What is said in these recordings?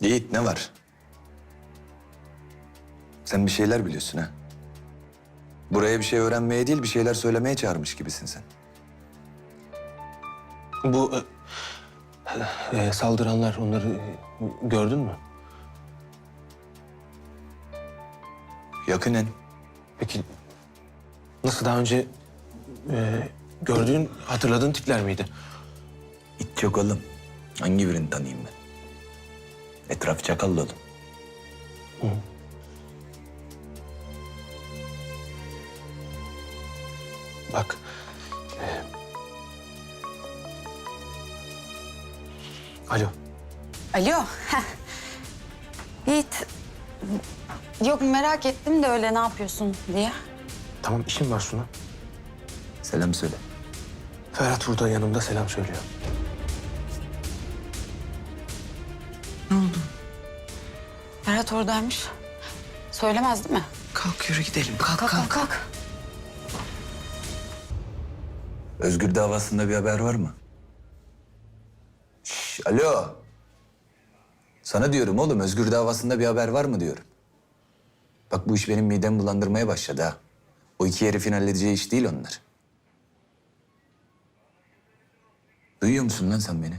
Yiğit ne var? Sen bir şeyler biliyorsun ha. Buraya bir şey öğrenmeye değil bir şeyler söylemeye çağırmış gibisin sen. Bu e, e, saldıranlar onları e, gördün mü? Yakinen. Peki nasıl daha önce e, gördüğün, hatırladığın tipler miydi? İt yok oğlum. Hangi birini tanıyayım ben? Etraf çakal dolu. Bak e, Alo. Alo. Yiğit. Yok merak ettim de öyle ne yapıyorsun diye. Tamam işim var Suna. Selam söyle. Ferhat burada yanımda selam söylüyor. Ferhat oradaymış. Söylemez değil mi? Kalk yürü gidelim. Kalk Kalk kalk. kalk. Özgür davasında bir haber var mı? Şş, alo. Sana diyorum oğlum Özgür davasında bir haber var mı diyorum. Bak bu iş benim midemi bulandırmaya başladı ha. O iki herifin halledeceği iş değil onlar. Duyuyor musun lan sen beni?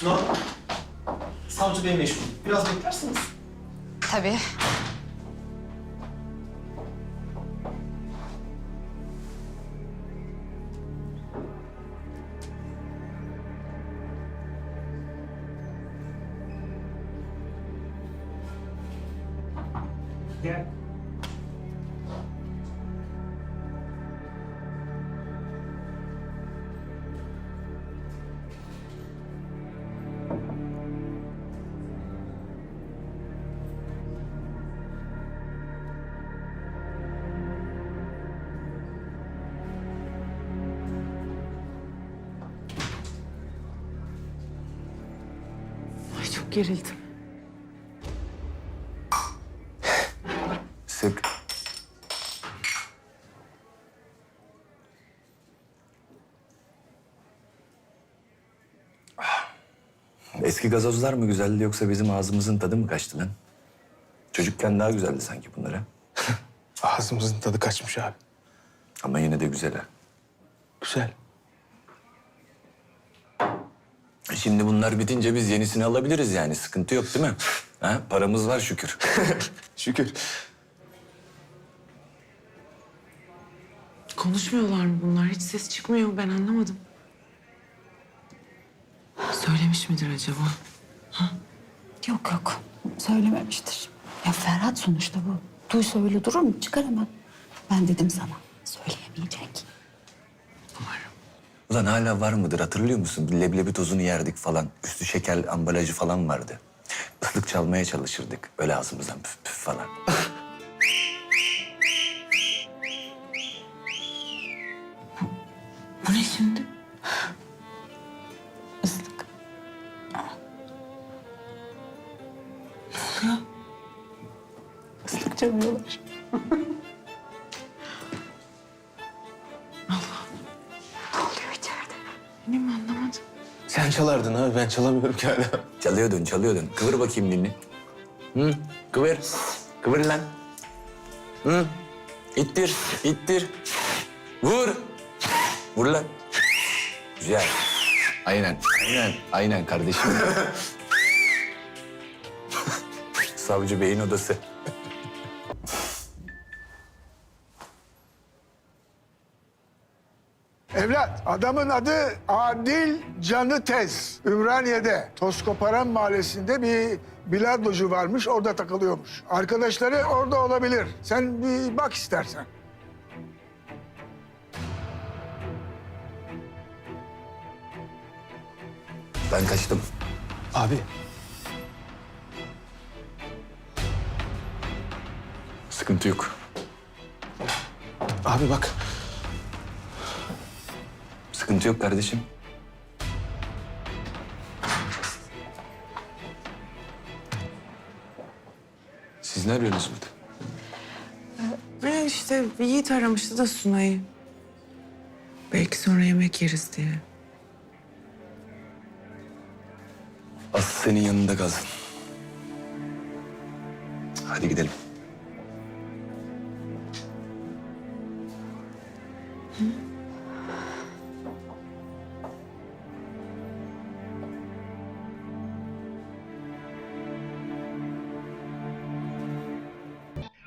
Suna, savcı bey meşgul. Biraz beklersiniz. Tabii. Gel. Çok gerildim. Sık. Eski gazozlar mı güzeldi yoksa bizim ağzımızın tadı mı kaçtı lan? Çocukken daha güzeldi sanki bunlara. Ağzımızın tadı kaçmış abi. Ama yine de güzel ha. Güzel. Şimdi bunlar bitince biz yenisini alabiliriz yani. Sıkıntı yok değil mi? Ha? Paramız var şükür. Şükür. Konuşmuyorlar mı bunlar? Hiç ses çıkmıyor. Ben anlamadım. Söylemiş midir acaba? Ha? Yok yok söylememiştir. Ya Ferhat sonuçta bu. Duysa öyle durur mu? Çıkar hemen. Ben dedim sana. Söyleyemeyecek. Ulan hala var mıdır hatırlıyor musun? Leblebi tozunu yerdik falan. Üstü şeker ambalajı falan vardı. Islık çalmaya çalışırdık. Öyle ağzımızdan püf püf falan. Bu ne şimdi? Islık. Ne oluyor? Islık çalıyorlar. Sen çalardın abi ben çalamıyorum ki hala. Çalıyordun, çalıyordun. Kıvır bakayım dilini. Hı? Kıvır. Kıvır lan. Hı? İttir, ittir. Vur. Vur lan. Güzel. Aynen, aynen, aynen kardeşim. Savcı Bey'in odası. Evlat, adamın adı Adil Canı Tez. Ümraniye'de, Toskoparan Mahallesi'nde bir bilardocu varmış, orada takılıyormuş. Arkadaşları orada olabilir. Sen bir bak istersen. Ben kaçtım. Abi Sıkıntı yok. abi bak Sıkıntı yok kardeşim. Siz ne arıyorsunuz burada? Ee, işte Yiğit aramıştı da Sunay'ı. Belki sonra yemek yeriz diye. Aslı senin yanında kalsın. Hadi gidelim.